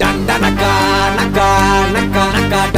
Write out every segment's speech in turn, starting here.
டண்டனக்கா நக்கா நக்கா நக்கா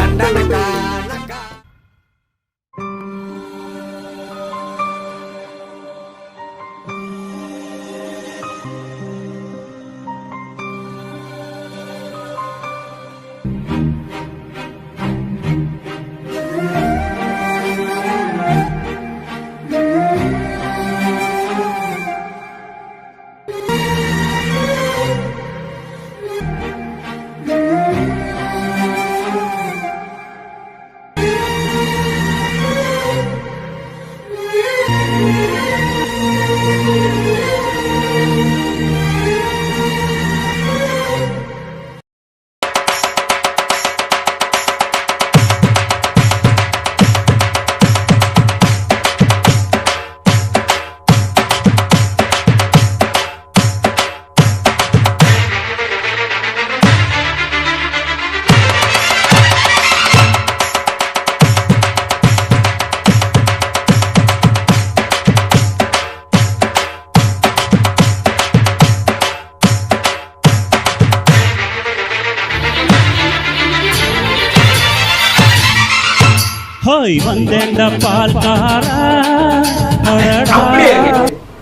ஹோய் வந்தேண்ட பால்காரா.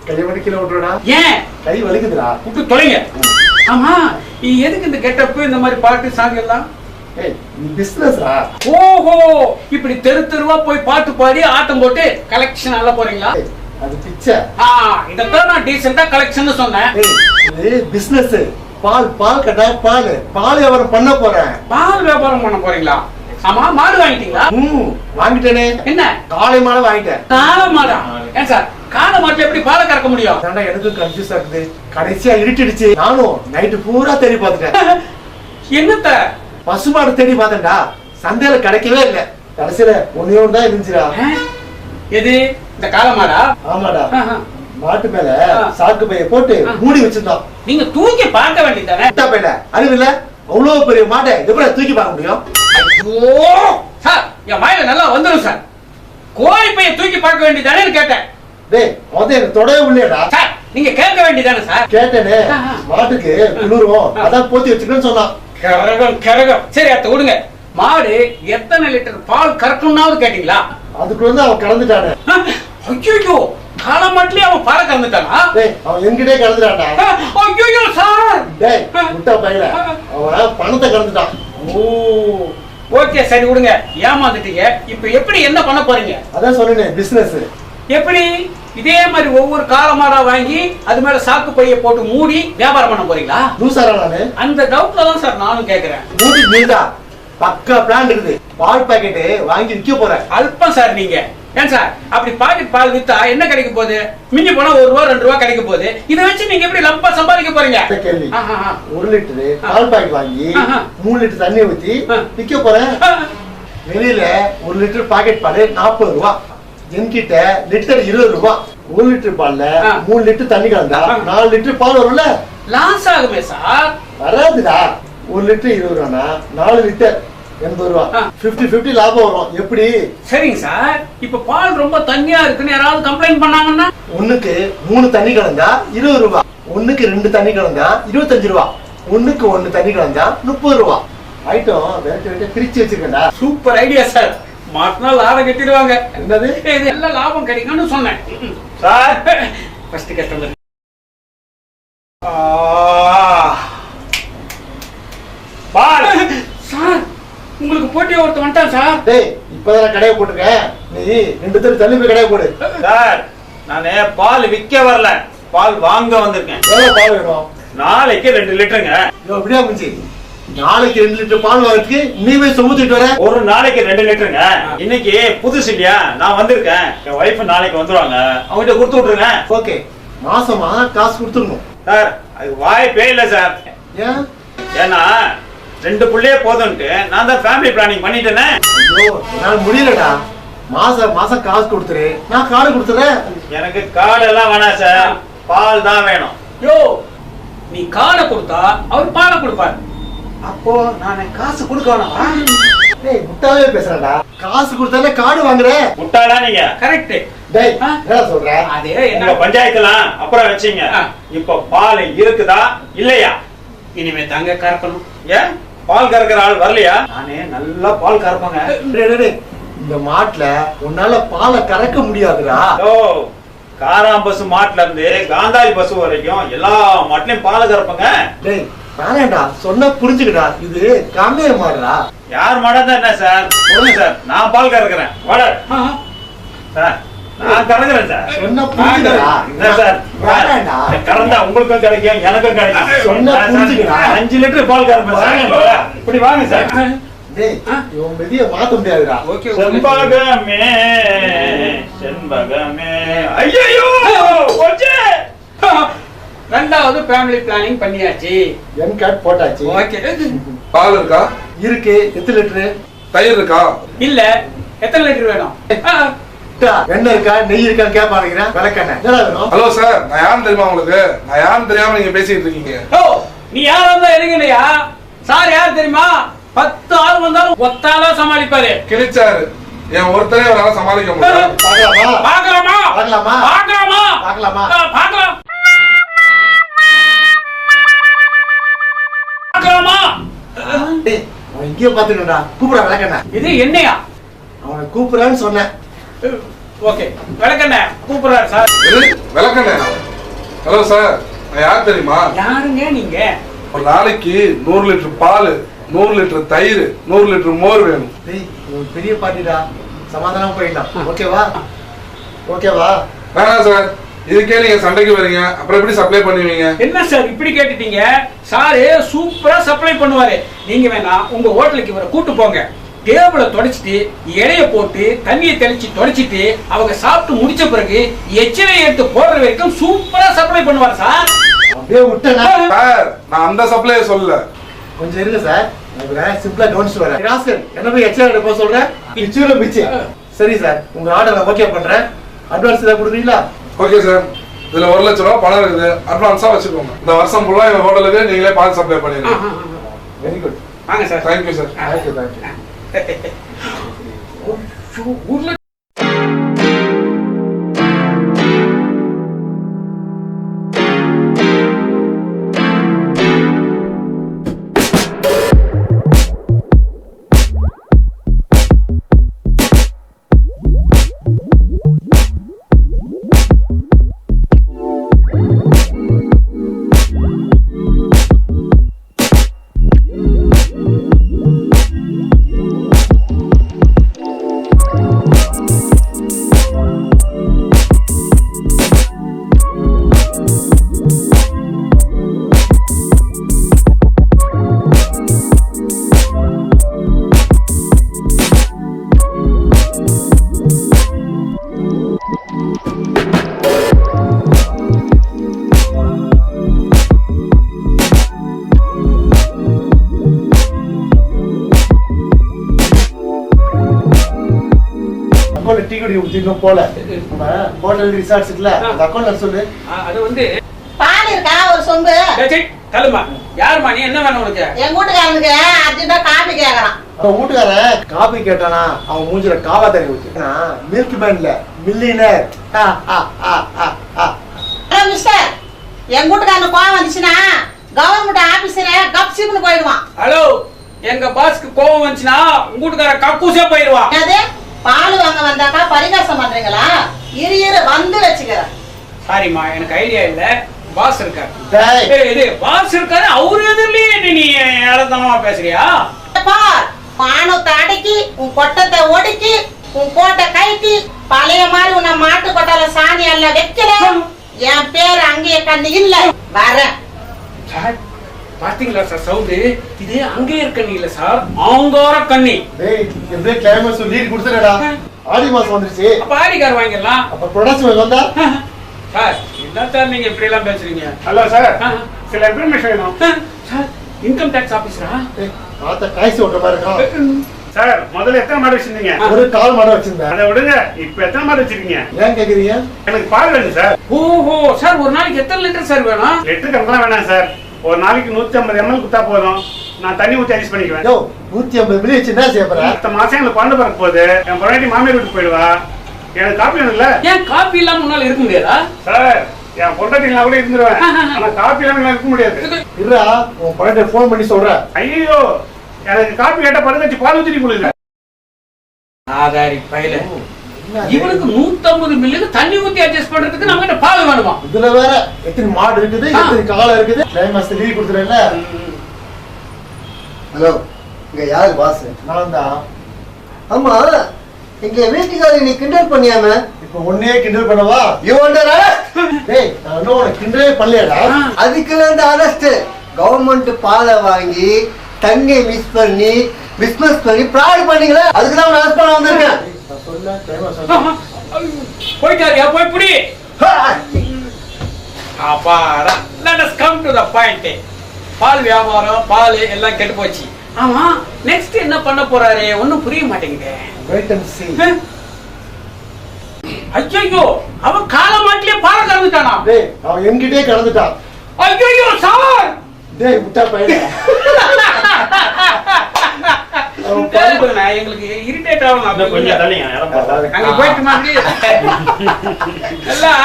கை வலிக்கல விட்டுறா ஏன்? கை வலிக்குதுடா. விட்டு தொலைங்க. ஆமா நீ எதுக்கு இந்த கெட்டப்பு இந்த மாதிரி பாட்டு சாங் எல்லாம் பிசினஸ்ரா ஓஹோ இப்படி தெரு தெருவா போய் பாட்டு பாடி ஆட்டம் போட்டு கலெக்ஷன் எல்லாம் போறீங்களா? அது பிச்சை. ஆ இதத்தான் நான் டீசெண்டா கலெக்ஷன் சொன்னேன். இது பிசினஸ் பால் பால் கடை பால். பால் வியாபாரம் பண்ண போறேன். பால் வியாபாரம் பண்ண போறீங்களா? ஆமா மாடு வாங்கிட்டீங்களா? ம் வாங்கிட்டேனே. என்ன? காளை மாலை வாங்கிட்டேன். காளை மாடா? ஏன் சார் காளை மாட்டுல எப்படி பாலை கறக்க முடியும்? அதான்டா எனக்கும் கன்ஃபியூஸ் ஆகுது. கடைசியா இருட்டிடுச்சு. நானும் நைட்டு பூரா தேடி பார்த்துட்டேன். என்னத்த? பசுமாடு தேடி பார்த்தேன்டா. சந்தையில கிடைக்கவே இல்ல. கடைசியில ஒன்னே ஒன்று தான் இருந்துச்சுடா? எது? இந்த காளை மாடா? ஆமாடா. மாட்டு மேல. சாக்கு பைய போட்டு. மூடி வச்சிருந்தோம். நீங்க தூக்கி பார்க்க வேண்டியதானே அறிவில்ல அவ்வளவு பெரிய மாட்டை எப்படி தூக்கி பார்க்க முடியும்? ஐயோ! சார் என் வாயில நல்லா வந்துடும் சார். கோழி பைய தூக்கி பார்க்க வேண்டியதானே கேட்டேன். டேய் அவன் எனக்கு தொடவே உள்ளேடா சார் நீங்க கேட்க வேண்டியதானே சார்? கேட்டேனே. மாட்டுக்கு குளிரும் அதான் போத்தி வச்சுக்கணும்னு சொன்னான். கரகம் கரகம். சரி அத்த விடுங்க. மாடு எத்தனை லிட்டர் பால் கறக்கணும்னாவது கேட்டீங்களா? அதுக்குள்ள வந்து அவன் கலந்துட்டானே. ஐயோ காலை மாட்டிலே அவன் பாலை கறந்துட்டானா? டேய் அவன் என்கிட்டே கலந்துட்டான்டா. ஐயோ சார். டேய் முட்டா பையில. அவன் பணத்தை கலந்துட்டான் ஓ ஓகே சரி விடுங்க. ஏமாந்துட்டீங்க. இப்ப எப்படி என்ன பண்ண போறீங்க? அதான் சொன்னேனே பிசினஸ் எப்படி? இதே மாதிரி ஒவ்வொரு காலமாடா வாங்கி அது மேல சாக்கு பைய போட்டு மூடி வியாபாரம் பண்ண போறீங்களா? லூசாரா நானு? அந்த டவுட்ல தான் சார் நானும் கேக்குறேன். மூடி நீடா பக்கா பிளான் இருக்குது. பால் பாக்கெட்டு வாங்கி விற்க போறேன். அல்பம் சார் நீங்க. ஏன் சார்? அப்படி பாக்கெட் பால் வித்தா என்ன கிடைக்க போகுது? மிஞ்சி போனா ஒரு ரூபா ரெண்டு ரூபா கிடைக்க போகுது. இதை வச்சு நீங்க எப்படி லம்பா சம்பாதிக்க போறீங்க? கேள்வி. ஒரு லிட்டரு பால் பாக்கெட் வாங்கி. மூணு லிட்டர் தண்ணி ஊத்தி. விற்க போறேன். வெளியில ஒரு லிட்டர் பாக்கெட் பால் நாற்பது ரூபா. என்கிட்ட லிட்டர் இருபது ரூபா. ஒரு லிட்டர் பால்ல. மூணு லிட்டர் தண்ணி கலந்தா. நாலு லிட்டர் பால் வரும்ல. லாஸ் ஆகுமே சார். வராதுடா. ஒரு லிட்டர் இருபது ரூபானா நாலு லிட்டர். எண்பது ரூபா. ஆ. பிப்டி பிப்டி லாபம் வரும். எப்படி? சரிங்க சார். இப்ப பால் ரொம்ப தண்ணியா இருக்குன்னு யாராவது கம்ப்ளைண்ட் பண்ணாங்கன்னா? ஒண்ணுக்கு மூணு தண்ணி கலந்தா இருபது ரூபா. ஒண்ணுக்கு ரெண்டு தண்ணி கலந்தா இருபத்தஞ்சு ரூபா. ஒண்ணுக்கு ஒண்ணு தண்ணி கலந்தா முப்பது ரூபா. ஐட்டம் வேற வேற பிரிச்சு வச்சிருக்கேன்டா. சூப்பர் ஐடியா சார் மாட்டினா லாபம் கட்டிடுவாங்க. என்னது? இது எல்லாம் லாபம் கிடைக்கும்னு சொன்னேன். சார் ஃபர்ஸ்ட் கஸ்டமர் பால் சார் போட்டி ஒருத்தன் வந்துட்டான் சார். டேய் இப்பதான் கடையை போட்டிருக்கேன் நீ ரெண்டு தெரு தள்ளி போய் கடையை போடு. சார் நானு பால் விற்க வரல. பால் வாங்க வந்திருக்கேன். எவ்வளவு பால் வேணும்? நாளைக்கு ரெண்டு லிட்டருங்க. அப்படியே முடிஞ்சு நாளைக்கு ரெண்டு லிட்டர் பால் வாங்கிட்டு நீ போய் சுமத்திட்டு வர. ஒரு நாளைக்கு ரெண்டு லிட்டருங்க. இன்னைக்கு புதுசு இல்லையா? நான் வந்திருக்கேன். என் ஒய்ஃப் நாளைக்கு வந்துருவாங்க. அவங்ககிட்ட கொடுத்து விட்டுருங்க. ஓகே. மாசமா காசு கொடுத்துடணும். சார் அது வாய்ப்பே இல்லை சார். ஏன்? ஏன்னா ரெண்டு புள்ளையே போதும்ட்டு நான் தான் ஃபேமிலி பிளானிங் பண்ணிட்டேனே. ஐயோ என்னால முடியலடா. மாசம் மாசம் காசு கொடுத்துரு. நான் காடு கொடுத்துறேன். எனக்கு காடெல்லாம் வேணாம் சார். பால் தான் வேணும். யோ நீ காடை கொடுத்தா அவர் பாலை கொடுப்பார். அப்போ நான் காசு கொடுக்க வேணாமா? டேய் முட்டாவே பேசுறேன்டா. காசு கொடுத்தாலே காடு வாங்குற. முட்டாளா நீங்க? கரெக்ட் டேய்? என்ன சொல்ற? அதே என்ன? பஞ்சாயத்துலாம் அப்புறம் வச்சீங்க. இப்ப பால் இருக்குதா இல்லையா? இனிமே தாங்க கறக்கணும். ஏன்? பால் கறக்கிற ஆள் வரலையா? நானே நல்லா பால் கறப்பேங்க. இந்த மாட்டுல உன்னால பாலை கறக்க முடியாதுடா. ஓ காராம் பஸ் மாட்டுல இருந்து காந்தாரி பஸ் வரைக்கும் எல்லா மாட்டுலயும் பால் கறப்பங்க. டேய் வேணாண்டா சொன்னா புரிஞ்சுக்கடா. இது காமைய மாடுடா. யார் மாடா தான் என்ன சார்? சொல்லுங்க சார். நான் பால் கறக்குறேன். வாட. சார் நான் சார். சொன்னா புரிஞ்சுக்கடா என்ன சார் வேணாண்டா கறந்தா உங்களுக்கும் கிடைக்கும் எனக்கும் கிடைக்கும். சொன்னா சார், புரிஞ்சுக்கடா. அஞ்சு லிட்டர் பால் கறப்பேன் இப்படி வாங்க சார். டேய் இவன் மெதிய மாத்த முடியாதுடா. செண்பகமே செண்பகமே. ஐயோ ரெண்டாவது ஃபேமிலி பிளானிங் பண்ணியாச்சு. என் கார்டு போட்டாச்சு. ஓகே. பால் இருக்கா? இருக்கு. எத்தனை லிட்டரு? தயிர் இருக்கா? இல்ல. எத்தனை லிட்டர் வேணும்? ஆ, எண்ணெய் இருக்கா? நெய் இருக்கான்னு கேட்பானுங்கிறேன் விளக்கெண்ணெய் வேணும்? ஹலோ சார் நான் யாருன்னு தெரியுமா உங்களுக்கு? நான் யாருன்னு தெரியாம நீங்க பேசிட்டு இருக்கீங்க? ஓ நீ யாரா இருந்தா எனக்கு இல்லையா? சார் யார் தெரியுமா? பத்து ஆள் வந்தாலும் ஒத்தாளா சமாளிப்பாரு. கிழிச்சாரு என் ஒருத்தரே அவரால சமாளிக்க பார்க்கலாமா? பாக்கலாமா பாக்கலாமா பாக்கலாம் பாக்கலாமா டேய் அவன் இங்கேயே பாத்துக்கடா கூப்பிட விளக்கெண்ணெய் இது என்னையா? அவனை கூப்பிடுறான்னு சொன்னேன். ஓகே. விளக்கண்ண கூப்பிடுறாரு சார். விளக்கண்ணே? ஹலோ சார் நான் யார் தெரியுமா? யாருங்க நீங்க? ஒரு நாளைக்கு நூறு லிட்டர் பால் நூறு லிட்டர் தயிர் நூறு லிட்டர் மோர் வேணும். பெரிய பாட்டிடா. சமாதானமா போயிடலாம். ஓகேவா? ஓகேவா? வேணாம் சார் இதுக்கே நீங்க சண்டைக்கு வரீங்க. அப்புறம் எப்படி சப்ளை பண்ணுவீங்க? என்ன சார் இப்படி கேட்டுட்டீங்க? சாரு சூப்பரா சப்ளை பண்ணுவாரு. நீங்க வேணா உங்க ஹோட்டலுக்கு இவரை கூட்டு போங்க. டேபிள தொடச்சிட்டு இலைய போட்டு தண்ணியை தெளிச்சு தொடச்சிட்டு அவங்க சாப்பிட்டு முடிச்ச பிறகு எச்சனை எடுத்து போடுற வரைக்கும் சூப்பரா சப்ளை பண்ணுவார் சார். அப்படியே விட்டேனா? சார். நான் அந்த சப்ளையை சொல்லல. கொஞ்சம் இருங்க சார். நான் சிம்பிளா கவனிச்சு வரேன். ராஸ்கல் என்ன போய் எக்ஸ்ட்ரா எடுப்ப சொல்றேன் பிச்சுல பிச்சு சரி. சார் உங்க ஆர்டர் நான் ஓகே பண்றேன். அட்வான்ஸ் ஏதாவது கொடுக்குறீங்களா? ஓகே சார் இதுல ஒரு லட்ச ரூபா பணம் இருக்குது. அட்வான்ஸா வச்சுக்கோங்க. இந்த வருஷம் ஃபுல்லா எங்க ஹோட்டலுக்கு நீங்களே பார்த்து சப்ளை பண்ணிடுங்க. வெரி குட் வாங்க sir. Thank you sir thank you thank you Oh, so good. Tea குடி ஊத்திட்டு போல. ஹோட்டல் ரிசார்ட்ஸ் இருக்குல்ல அந்த அக்கௌண்ட்ல சொல்லு. அது வந்து பால் இருக்கா? ஒரு சொம்பு. தள்ளுமா யாருமா நீ என்ன வேணும் உனக்கு? என் வீட்டுக்காரனுக்கு அர்ஜென்டா காபி கேக்குறான். அவன் வீட்டுக்காரன் காபி கேட்டானா அவன் மூஞ்சில காவா தண்ணி ஊத்து மில்க் மேன்ல மில்லியனர் மிஸ்டர் என் வீட்டுக்காரனுக்கு கோவம் வந்துச்சுன்னா கவர்மெண்ட் ஆபீஸ்ல கப்சிப்னு போயிடுவான். ஹலோ எங்க பாஸ்க்கு கோவம் வந்துச்சுன்னா உங்க வீட்டுக்கார கக்கூசே போயிடுவான். என்னது? பால் வாங்க வந்தாக்கா பரிகாசம் பண்றீங்களா? இரு இரு வந்து வச்சுக்கிறேன். சாரிம்மா எனக்கு ஐடியா இல்ல. பாஸ் இருக்காரு. இது பாஸ் இருக்காரு அவரு எதிரிலேயே நீ ஏளத்தனமா பேசுறியா? பார் மானத்தை அடக்கி உன் கொட்டத்தை ஒடுக்கி உன் கோட்டை கைட்டி பழைய மாதிரி உன்னை மாட்டு கொட்டால சாணி எல்லாம் வைக்கல என் பேர் அங்கேயே கண்ணு இல்ல. வரேன். சார் பாத்தீங்களா சார்? சவுண்டு? இது அங்கே இருக்க இல்ல சார். ஆங்கார கண்ணி. டேய் எப்படியே கிளைமேட் சொல்லி கொடுத்துறடா ஆடி மாசம் வந்துருச்சு. அப்ப ஆடிக்கார் வாங்கிடலாம். அப்ப ப்ரொடக்ஷன் வந்தா? சார் என்ன சார் நீங்க இப்படி எல்லாம் பேசுறீங்க? Hello sir. சில இன்ஃபர்மேஷன் வேணும். சார் இன்கம் டேக்ஸ் ஆபீசரா டேய், பார்த்த காய்ச்சி ஓட்டுற மாதிரி இருக்கான் சார் முதல்ல எத்தனை மாடு வச்சிருந்தீங்க? ஒரு கால் மாடம் வச்சிருந்தேன். அதை விடுங்க. இப்ப எத்தனை மாடு வச்சிருக்கீங்க? ஏன் கேக்குறீங்க? எனக்கு பால் வேணும் சார். ஓஹோ சார் ஒரு நாளைக்கு எத்தனை லிட்டர் சார் வேணும்? லிட்டர் கணக்கெல்லாம் வேணாம் சார். ஒரு நாளைக்கு நூத்தி ஐம்பது எம்எல் குத்தா போதும். நான் தண்ணி ஊத்தி அட்ஜஸ்ட் பண்ணிக்குவேன். யோ நூத்தி ஐம்பது மில்லி வச்சு என்ன செய்ய போற? அடுத்த மாசம் எனக்கு குழந்தை பிறக்க போகுது. என் பொண்டாட்டி மாமியார் வீட்டுக்கு போயிடுவா. எனக்கு காப்பி வேணும்ல? ஏன் காப்பி இல்லாம முன்னால இருக்க முடியாதா? சார் என் பொண்டாட்டிங்களா கூட இருந்துருவேன். ஆனா காப்பி எல்லாம் இருக்க முடியாது. இருடா உன் பழத்தை ஃபோன் பண்ணி சொல்றேன் ஐயோ எனக்கு காப்பி கேட்ட படுத்து பால் ஊத்தி கொடுங்க ஆதாரி பையில. இவனுக்கு நூத்தம்பது மில்லுக்கு தண்ணி ஊத்தி அட்ஜஸ்ட் பண்றதுக்கு நம்ம கிட்ட பால் வேணுமா? இதுல வேற எத்தனை மாடு இருக்குது எத்தனை காளை இருக்குது? மாசத்துல லீவ் கொடுத்துறேன்ல? ஹலோ இங்க யாரு பாஸ் நான் தான் ஆமா எங்க வீட்டுக்காரர் நீ கிண்டல் பண்ணியாம? இப்ப ஒன்னே கிண்டல் பண்ணவா? இவன்டா டேய் நான் இன்னும் உனக்கு கிண்டலே பண்ணலையாடா. அதுக்குள்ள இருந்து அரெஸ்ட் கவர்மெண்ட் பாலை வாங்கி தண்ணியை மிஸ் பண்ணி பிசினஸ் பண்ணி ப்ராட் பண்ணீங்களே? அதுக்கு தான் அரெஸ்ட் பண்ண வந்திருக்கேன். போயிட்டாரியா போய் புடி. அப்பாடா let us come to the point. பால் வியாபாரம் பால் எல்லாம் கெட்டு போச்சு. ஆமா நெக்ஸ்ட் என்ன பண்ண போறாரு? ஒண்ணும் புரிய மாட்டேங்குது. வெயிட் அண்ட் ஐயோ அவன் கால மாட்டிலே பால கறந்துட்டானா? டேய் அவன் என்கிட்டயே கலந்துட்டான் ஐயோ சார்! டேய் முட்டா பையன். எங்களுக்கு இரிட்டேட் ஆகணும் இன்னும் கொஞ்சம் அப்படி தள்ளிங்க இடம் பார்த்தா அங்க போயிட்டு மாதிரி. எல்லாம்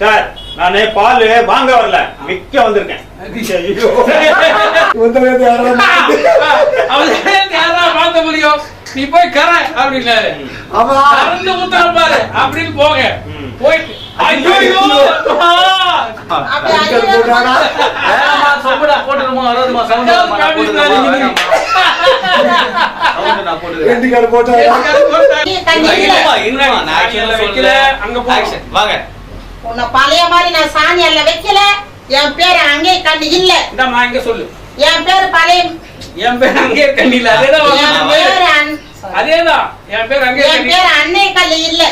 சார் நானே பால் வாங்க வரல. விற்க வந்திருக்கேன். பார்க்க முடியும்? நீ போய் கர அப்படின்னாரு. அப்படின்னு போங்க. போயிட்டு உன்னை பழைய மாதிரி நான் சாணி அல்ல வைக்கல. என் பேர் அங்கே கண்ணு இல்ல. இந்தாம்மா இங்க சொல்லு. என் பேர் பழைய என் பேர் அங்கே அதேதான் அதேதான் என் பேர் அங்கே என் பேர் அன்னை கல்லு இல்ல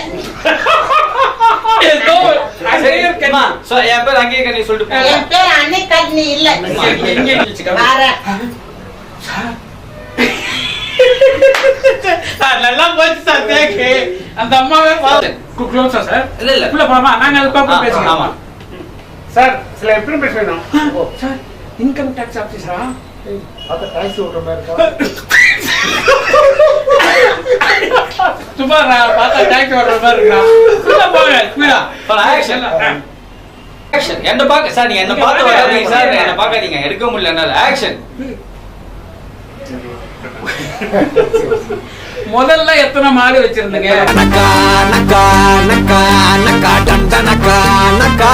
ஏதோ அங்கே கண்ணி. அம்மா, சொ- என் பேர் அங்கேயே கண்ணி சொல்லிட்டு. என் பேர் அன்னை கண்ணு இல்ல எங்க- கண்ணு? வரேன் சார், நல்லா போச்சு சார் தேக்கு. அந்த அம்மாவே சார்? இல்ல, இல்ல. உள்ள போலாமா? நாங்க அது ஆ, பாப்போம் பேசிக்கலாம். ஆமா. சார் சில இன்ஃபர்மேஷன் வேணும் சார், income tax officer ஆ? அத டாக்ஸி ஓட்டுற மாதிரி இருக்கா சும்மா நான் பார்த்தா tax ஓட்டுற மாதிரி இருக்கான். உள்ள போங்க, speed ஆ. போலாம், action. ஆ. Action. என்ன பாக்க சார் நீங்க என்ன பார்த்து வராதீங்க சார். என்ன பார்க்காதீங்க எடுக்க முடியல என்னால ஆக்ஷன் முதல்ல எத்தனை மாடு வச்சிருந்தீங்க நக்கா நக்கா நக்கா நக்கா டண்டா நக்கா நக்கா